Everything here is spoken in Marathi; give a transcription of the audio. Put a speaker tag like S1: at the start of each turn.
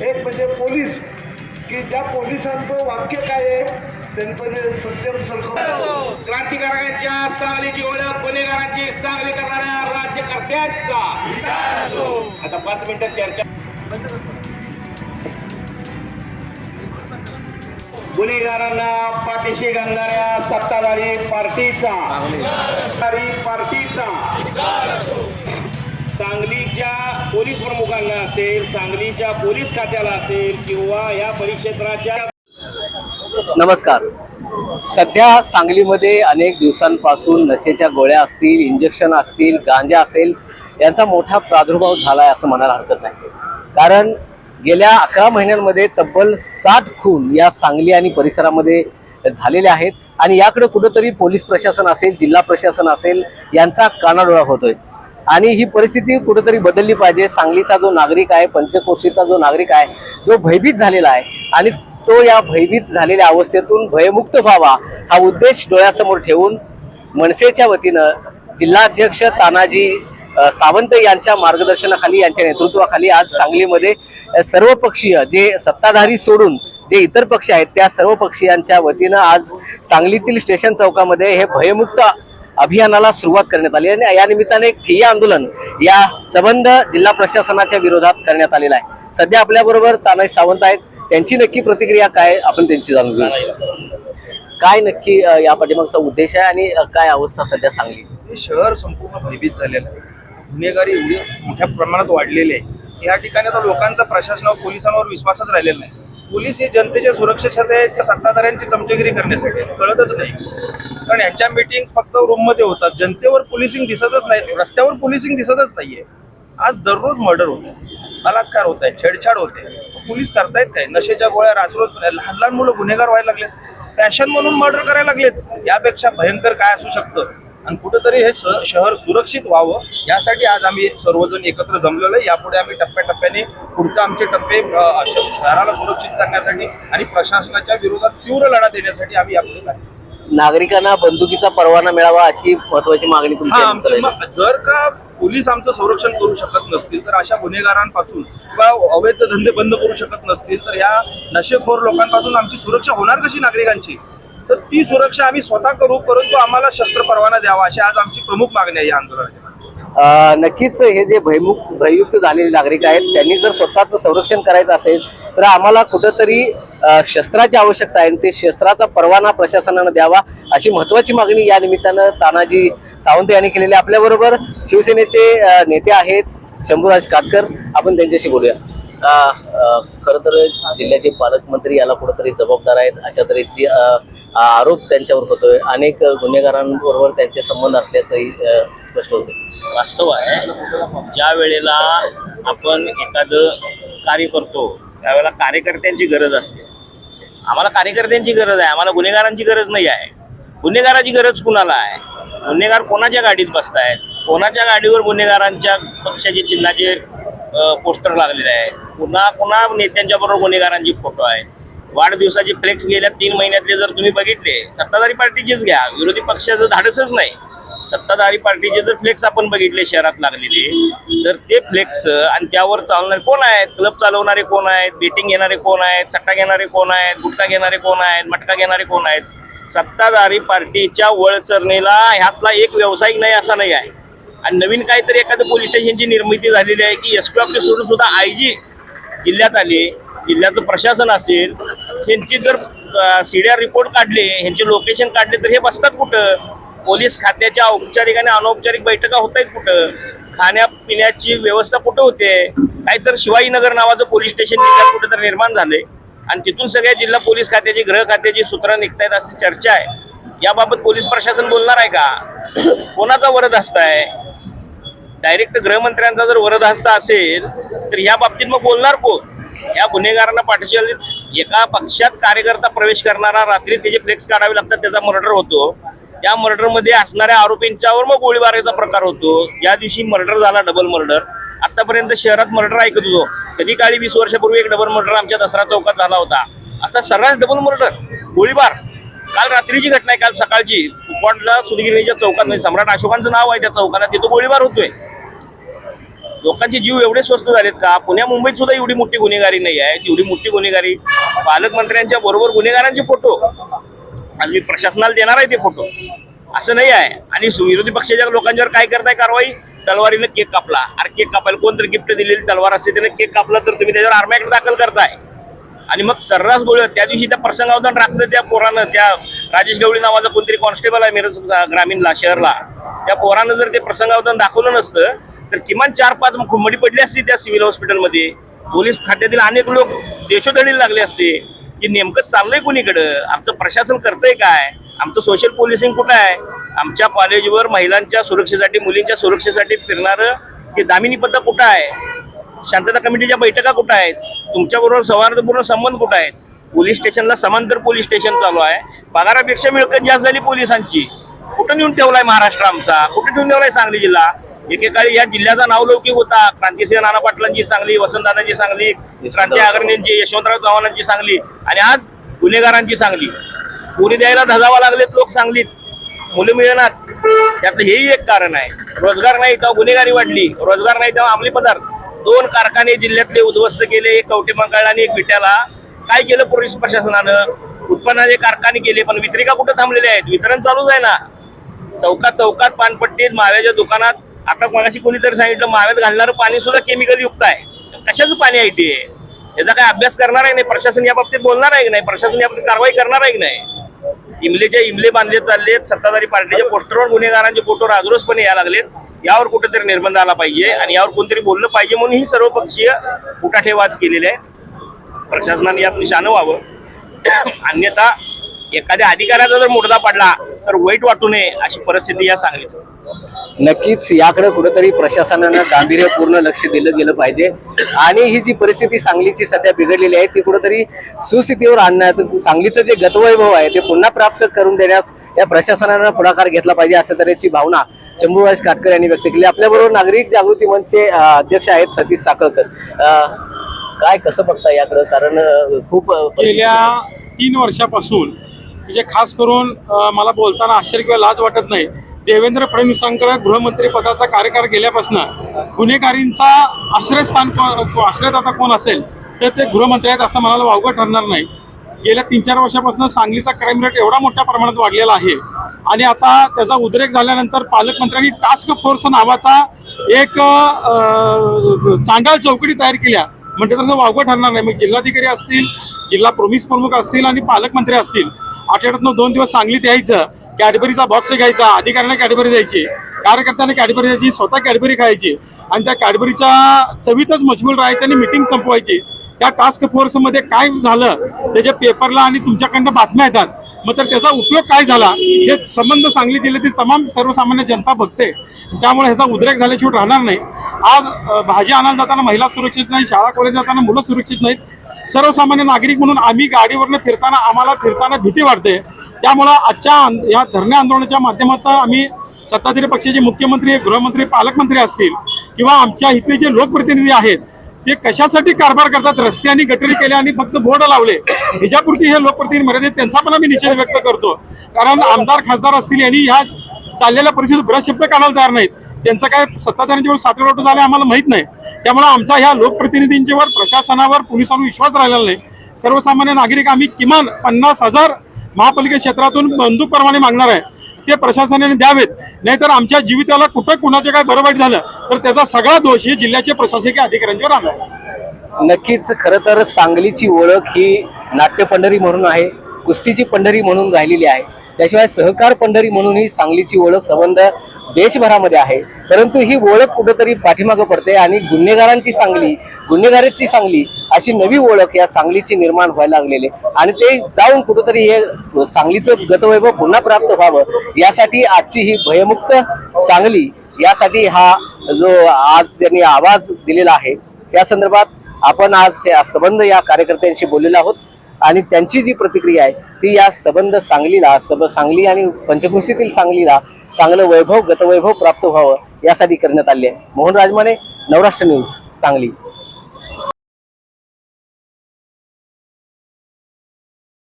S1: एक म्हणजे पोलीस की ज्या पोलिसांचं वाक्य काय आहे त्यांचं म्हणजे सत्यम सलको
S2: क्रांतिकारकांच्या सांगलीची ओळख गुन्हेगारांची सांगली करणाऱ्या राज्यकर्त्यांचा. आता पाच मिनिटं चर्चा गुन्हेगारांना पाठीशी घालणाऱ्या सत्ताधारी पार्टीचा सत्ताधारी पार्टीचा सांगलीच्या पोलीस प्रमुखांना असेल सांगलीच्या पोलीस खात्याला असेल किंवा या परिक्षेत्राच्या
S3: नमस्कार. सध्या सांगलीमध्ये अनेक दिवसांपासून नशेच्या गोळ्या असतील इंजेक्शन असतील गांजा असेल यांचा मोठा प्रादुर्भाव झाला आहे असं म्हणायला हरकत नाही. कारण गेल्या अकरा महिन्यांमध्ये तब्बल साठ खून या सांगली आणि परिसरामध्ये झालेले आहेत. आणि याकडे कुठंतरी पोलीस प्रशासन असेल जिल्हा प्रशासन असेल यांचा कानाडोळा होतोय. आणि ही परिस्थिती कुठेतरी बदलली पाहिजे. सांगलीचा जो नागरिक आहे पंचकोशीचा जो नागरिक आहे जो भयभीत झालेला आहे आणि तो या भयभीत झालेल्या अवस्थेतून भयमुक्त व्हावा हा उद्देश डोळ्यासमोर ठेवून मनसेच्या वतीनं जिल्हाध्यक्ष तानाजी सावंत यांच्या मार्गदर्शनाखाली यांच्या नेतृत्वाखाली आज सांगलीमध्ये सर्वपक्षीय सर्व पक्षीय जे सत्ताधारी सोडून जे इतर पक्ष आहेत त्या सर्व पक्षीयांच्या वतीनं आज सांगलीतील स्टेशन चौकामध्ये हे भयमुक्त अभियानाला सुरुवात करण्यात आली आणि या निमित्ताने ठिय्या आंदोलन या संबंध जिल्हा प्रशासनाच्या विरोधात करण्यात आलेलं आहे. सध्या आपल्याबरोबर तानाजी सावंत आहेत. त्यांची नक्की प्रतिक्रिया काय आपण त्यांची जाणून घेऊ. काय नक्की या पाठीमागचा उद्देश आहे आणि काय अवस्था सध्या सांगली?
S4: हे शहर संपूर्ण भयभीत झालेलं आहे. गुन्हेगारी एवढी मोठ्या प्रमाणात वाढलेली आहे. या ठिकाणी आता लोकांचा प्रशासनावर पोलिसांवर विश्वासच राहिलेला नाही. पोलीस हे जनतेच्या सुरक्षेसाठी सत्ताधाऱ्यांची चमचेगिरी करण्यासाठी? कळतच नाही. कारण यांच्या मीटिंग फक्त रूममध्ये होतात. जनतेवर पोलिसिंग दिसतच नाही. रस्त्यावर पोलिसिंग दिसतच नाहीये. आज दररोज मर्डर होते बलात्कार होत आहे छेडछाड होते. पोलीस करतायत काय? नशेच्या गोळ्या रासरोज लहान लहान मुलं गुन्हेगार व्हायला लागलेत. पॅशन म्हणून मर्डर करायला लागलेत. यापेक्षा भयंकर काय असू शकतं? आणि कुठेतरी हे शहर सुरक्षित व्हावं यासाठी आज आम्ही सर्वजण एकत्र जमलेलो आहे. यापुढे आम्ही टप्प्याटप्प्याने पुढचे आमचे टप्पे शहराला सुरक्षित करण्यासाठी आणि प्रशासनाच्या विरोधात तीव्र लढा देण्यासाठी आम्ही यापुढे
S3: नागरिकांना बंदुकीचा परवाना मिळावा अशी महत्वाची मागणी
S4: हा
S3: तुमची
S4: आमचं
S3: आहे.
S4: मग जर का पोलीस आमचं संरक्षण करू शकत नसतील तर अशा गुन्हेगारांपासून किंवा अवैध धंदे बंद करू शकत नसतील तर या नशेखोर लोकांपासून आमची सुरक्षा होणार कशी नागरिकांची तर ती सुरक्षा आम्ही स्वतः करू परंतु आम्हाला शस्त्र परवाना द्यावा अशी आज आमची प्रमुख मागणी आहे या आंदोलनाची
S3: अ, नक्कीच हे जे भयमुख भययुक्त झालेले नागरिक आहेत त्यांनी जर स्वतःचं संरक्षण करायचं असेल तर आम्हाला कुठंतरी शस्त्राची आवश्यकता आहे आणि ते शस्त्राचा परवाना प्रशासनानं द्यावा अशी महत्वाची मागणी या निमित्तानं तानाजी सावंत यांनी केलेली आहे. आपल्याबरोबर शिवसेनेचे नेते आहेत शंभूराज काटकर. आपण त्यांच्याशी बोलूया. खरं तर जिल्ह्याचे पालकमंत्री याला कुठंतरी जबाबदार आहेत अशा तऱ्हेची आरोप त्यांच्यावर होतोय. अनेक गुन्हेगारांबरोबर त्यांचे संबंध असल्याचंही स्पष्ट होतं
S2: वास्तव आहे ज्या वेळेला आपण एखादं कार्य करतो त्यावेळेला कार्यकर्त्यांची गरज असते. आम्हाला कार्यकर्त्यांची गरज आहे आम्हाला गुन्हेगारांची गरज नाही आहे. गुन्हेगाराची गरज कुणाला आहे? गुन्हेगार कोणाच्या गाडीत बसतायत? कोणाच्या गाडीवर गुन्हेगारांच्या पक्षाचे चिन्हाचे पोस्टर लागलेले आहे पुन्हा पुन्हा नेत्यांच्या बरोबर गुन्हेगारांची फोटो आहे वाढदिवसाचे फ्लेक्स गेल्या तीन महिन्यातले जर तुम्ही बघितले सत्ताधारी पार्टीचेच घ्या. विरोधी पक्षाचं धाडसच नाही. सत्ताधारी पार्टीचे जर फ्लेक्स आपण बघितले शहरात लागलेले तर ते फ्लेक्स आणि त्यावर चालणारे कोण आहेत? क्लब चालवणारे कोण आहेत? बेटिंग घेणारे कोण आहेत? सट्टा घेणारे कोण आहेत? गुटखा घेणारे कोण आहेत? मटका घेणारे कोण आहेत? सत्ताधारी पार्टीच्या वळचरणीला ह्यातला एक व्यावसायिक नाही असा नाही आहे. आणि नवीन काहीतरी एखादं पोलीस स्टेशनची निर्मिती झालेली आहे की एस पी ऑफिस सोडून सुद्धा आय जी जिल्ह्यात आले जिल्ह्याचं प्रशासन असेल त्यांची जर सीडीआर रिपोर्ट काढले ह्यांचे लोकेशन काढले तर हे बसतात कुठं? पोलीस खात्याच्या औपचारिक आणि अनौपचारिक बैठका होत आहेत कुठं? खाण्यापिण्याची व्यवस्था कुठं होते? काहीतर शिवाजीनगर नावाचं पोलीस स्टेशन जिल्ह्यात कुठं तर निर्माण झालंय. आणि तिथून सगळ्या जिल्हा पोलीस खात्याची गृह खात्याची सूत्रं निघतायत अशी चर्चा आहे. याबाबत पोलीस प्रशासन बोलणार आहे का? कोणाचा वरद हस्त आहे? डायरेक्ट गृहमंत्र्यांचा जर वरदहस्त असेल तर या बाबतीत मग बोलणार कोण? या गुन्हेगारांना पाठीशी एका पक्षात कार्यकर्ता प्रवेश करणारा रात्री त्याचे फ्लेक्स काढावे लागतात त्याचा मर्डर होतो. त्या मर्डरमध्ये असणाऱ्या आरोपींच्यावर मग गोळीबाराचा प्रकार होतो. या दिवशी मर्डर झाला डबल मर्डर आतापर्यंत शहरात मर्डर ऐकत होतो. कधी काळी वीस वर्षापूर्वी एक डबल मर्डर आमच्या दसरा चौकात झाला होता. आता सर्रास डबल मर्डर गोळीबार. काल रात्रीची घटना आहे काल सकाळची. कुपवाडला सुदगिरीच्या चौकात म्हणजे सम्राट अशोकांचं नाव आहे त्या चौकाला तिथं गोळीबार होतोय. लोकांचे जीव एवढे स्वस्त झालेत का? पुण्या मुंबईत सुद्धा एवढी मोठी गुन्हेगारी नाही आहे. एवढी मोठी गुन्हेगारी. पालकमंत्र्यांच्या बरोबर गुन्हेगारांचे फोटो आज मी प्रशासनाला देणार आहे ते फोटो. असं नाही आहे. आणि सु- विरोधी पक्षाच्या लोकांच्यावर काय करताय कारवाई? तलवारीनं केक कापला. अरे केक कापायला कोणतरी गिफ्ट दिलेली तलवार असते त्याने केक कापला तर तुम्ही त्याच्यावर आर्म्याकडे दाखल करताय. आणि मग सर्रास गोळ त्या दिवशी त्या प्रसंगावधान राखलं त्या पोरानं त्या राजेश गवळी नावाचा कोणतरी कॉन्स्टेबल आहे मिरज ग्रामीणला शहरला. त्या पोरानं जर ते प्रसंगावधान दाखवलं नसतं तर किमान चार पाच खुमडी पडली असती त्या सिव्हिल हॉस्पिटलमध्ये पोलीस खात्यातील अनेक लोक देशोधडीला लागले असते. की नेमकं चाललंय कुणीकडं? आमचं प्रशासन करतंय काय? आमचं सोशल पोलिसिंग कुठं आहे? आमच्या कॉलेजवर महिलांच्या सुरक्षेसाठी मुलींच्या सुरक्षेसाठी फिरणारं हे दामिनी पद्धत कुठं आहे? शांतता कमिटीच्या बैठका कुठं आहेत? तुमच्याबरोबर सौहार्दपूर्ण संबंध कुठं आहेत? पोलीस स्टेशनला समांतर पोलीस स्टेशन चालू आहे. पगारापेक्षा मिळकत जास्त झाली पोलिसांची. कुठं नेऊन ठेवलाय महाराष्ट्र आमचा? कुठे ठेवून ठेवलाय सांगली जिल्हा? एकेकाळी या जिल्ह्याचा नावलौकिक होता. क्रांतिसिंह नाना पाटलांची सांगली वसंतदादांची सांगली क्रांती अग्रणींची यशवंतराव चव्हाणांची सांगली आणि आज गुन्हेगारांची सांगली. पुरी द्यायला धजावा लागलेत लोक सांगलीत. मुलं मिळणार. त्यातलं हेही एक कारण आहे. रोजगार नाही तेव्हा गुन्हेगारी वाढली. रोजगार नाही तेव्हा अंमली पदार्थ. दोन कारखाने जिल्ह्यातले उद्ध्वस्त केले एक कवटे मंगळ आणि एक विट्याला. काय केलं पोलीस प्रशासनानं? उत्पन्नाचे कारखाने केले पण वितरिका कुठं थांबलेले आहेत? वितरण चालूच आहे ना. चौकात चौकात पानपट्टीत माव्याच्या दुकानात आता कोणाशी कोणीतरी सांगितलं माव्यात घालणारं पाणी सुद्धा केमिकल युक्त आहे. कशाचं पाणी आहे ते? याचा काय अभ्यास करणार आहे नाही? प्रशासन या बाबतीत बोलणार आहे की नाही? प्रशासन या बाबतीत कारवाई करणार आहे की नाही? इमलेच्या इमले बांधले चाललेत सत्ताधारी पार्टीच्या पोस्टरवर गुन्हेगारांचे फोटो राजरोसपणे यायला लागलेत. यावर कुठेतरी निर्बंध आला पाहिजे आणि यावर कोणतरी बोललं पाहिजे म्हणून ही सर्वपक्षीय उठाठेवाज केलेले आहे. प्रशासनाने यात निशाणं व्हावं. अन्यथा एखाद्या अधिकाऱ्याचा जर मुर्दा पडला तर वाईट वाटू नये अशी परिस्थिती या सांगलीत.
S3: नक्कीच याकडे कुठेतरी प्रशासनानं गांभीर्यपूर्ण लक्ष दिलं गेलं पाहिजे. आणि ही जी परिस्थिती सांगलीची सध्या बिघडलेली आहे ती कुठेतरी सुस्थितीवर आणण्यात सांगलीचं जे गतवैभव आहे ते पुन्हा प्राप्त करून देण्यास या प्रशासनानं पुढाकार घेतला पाहिजे अशा तऱ्हेची भावना शंभूराज काटकर यांनी व्यक्त केली. आपल्याबरोबर नागरिक जागृती मंचचे अध्यक्ष आहेत सतीश साखळकर. काय कसं बघता याकडं? कारण खूप
S5: गेल्या तीन वर्षापासून म्हणजे खास करून मला बोलताना आश्चर्य किंवा लाज वाटत नाही देवेंद्र फडणवीसांकडे गृहमंत्री पदाचा कार्यकाळ गेल्यापासून गुन्हेगारींचा आश्रयस्थान को- आश्रयदाता कोण असेल तर ते गृहमंत्री आहेत असं म्हणायला वावगं ठरणार नाही. गेल्या तीन चार वर्षापासून सांगलीचा क्राईम रेट एवढा मोठ्या प्रमाणात वाढलेला आहे. आणि आता त्याचा उद्रेक झाल्यानंतर पालकमंत्र्यांनी टास्क फोर्स नावाचा एक अ, चांडाळ चौकडी तयार केल्या. म्हणजे तसं वावगं ठरणार नाही. मग जिल्हाधिकारी असतील जिल्हा प्रोमिस प्रमुख असतील आणि पालकमंत्री असतील. आठवड्यातनं दोन दिवस सांगलीत यायचं. कॅडबरीचा बॉक्स घ्यायचा अधिकाऱ्यांना कॅडबरी द्यायची कार्यकर्त्यांना कॅडबरी द्यायची स्वतः कॅडबरी खायची आणि त्या कॅडबरीच्या चवीतच मजबूर राहायची आणि मिटिंग संपवायची. त्या टास्क फोर्समध्ये काय झालं त्याच्या पेपरला आणि तुमच्याकडनं बातम्या येतात मग तर त्याचा उपयोग काय झाला हे संबंध सांगली जिल्ह्यातील तमाम सर्वसामान्य जनता बघते. त्यामुळे ह्याचा उद्रेक झाल्याशिवाय राहणार नाही. आज भाजी आणायला जाताना महिला सुरक्षित नाही शाळा कॉलेज जाताना मुलं सुरक्षित नाहीत. सर्वसामान्य नागरिक म्हणून आम्ही गाडीवरनं फिरताना आम्हाला फिरताना भीती वाटते. त्यामुळं आजच्या या धरणे आंदोलनाच्या माध्यमातून आम्ही सत्ताधारी पक्षाचे मुख्यमंत्री गृहमंत्री पालकमंत्री असतील किंवा आमच्या इथले जे लोकप्रतिनिधी आहेत ते कशासाठी कारभार करतात? रस्ते आणि गटरी केले आणि फक्त बोर्ड लावले. ह्याच्यापुरती हे लोकप्रतिनिधी मर्यादित त्यांचा पण आम्ही निषेध व्यक्त करतो. कारण आमदार खासदार असतील यांनी ह्या चाललेल्या परिस्थितीत बऱ्याच शब्द काढायला तयार नाहीत. त्यांचं काय सत्ताधाऱ्यांच्यावर साठवट झालं आम्हाला माहीत नाही. त्यामुळे आमचा ह्या लोकप्रतिनिधींच्यावर प्रशासनावर पोलिसांवर विश्वास राहिलेला नाही. सर्वसामान्य नागरिक आम्ही किमान पन्नास हजार महापालिका क्षेत्रातून बंदूक परवाने मागणार आहे. ते प्रशासनाने द्यावेत. नाहीतर आमच्या जीविताला कुठं कुणाचं काय बरं वाईट झालं तर त्याचा सगळा दोष हे जिल्ह्याचे प्रशासकीय अधिकाऱ्यांच्यावर आणला आहे.
S3: नक्कीच खरं तर सांगलीची ओळख ही नाट्य पंढरी म्हणून आहे कुस्तीची पंढरी म्हणून राहिलेली आहे. त्याशिवाय सहकार पंढरी म्हणूनही सांगलीची ओळख संबंध देशभरामध्ये आहे. परंतु ही ओळख कुठंतरी पाठीमागं पडते आणि गुन्हेगारांची सांगली गुन्हेगारीची सांगली अशी नवी ओळख या सांगलीची निर्माण व्हायला लागलेली आणि ते जाऊन कुठंतरी हे सांगलीचं गतवैभव पुन्हा प्राप्त व्हावं यासाठी आजची ही भयमुक्त सांगली यासाठी हा जो आज त्यांनी आवाज दिलेला आहे त्या संदर्भात आपण आज या संबंध या कार्यकर्त्यांशी बोललेलो आहोत. आणि त्यांची जी प्रतिक्रिया आहे ती या संबंध सांगलीला सब सांगली आणि पंचकृषीतील सांगलीला चांगलं वैभव गतवैभव प्राप्त व्हावं यासाठी करण्यात आले आहे. मोहन राजमाने नवराष्ट्र न्यूज सांगली.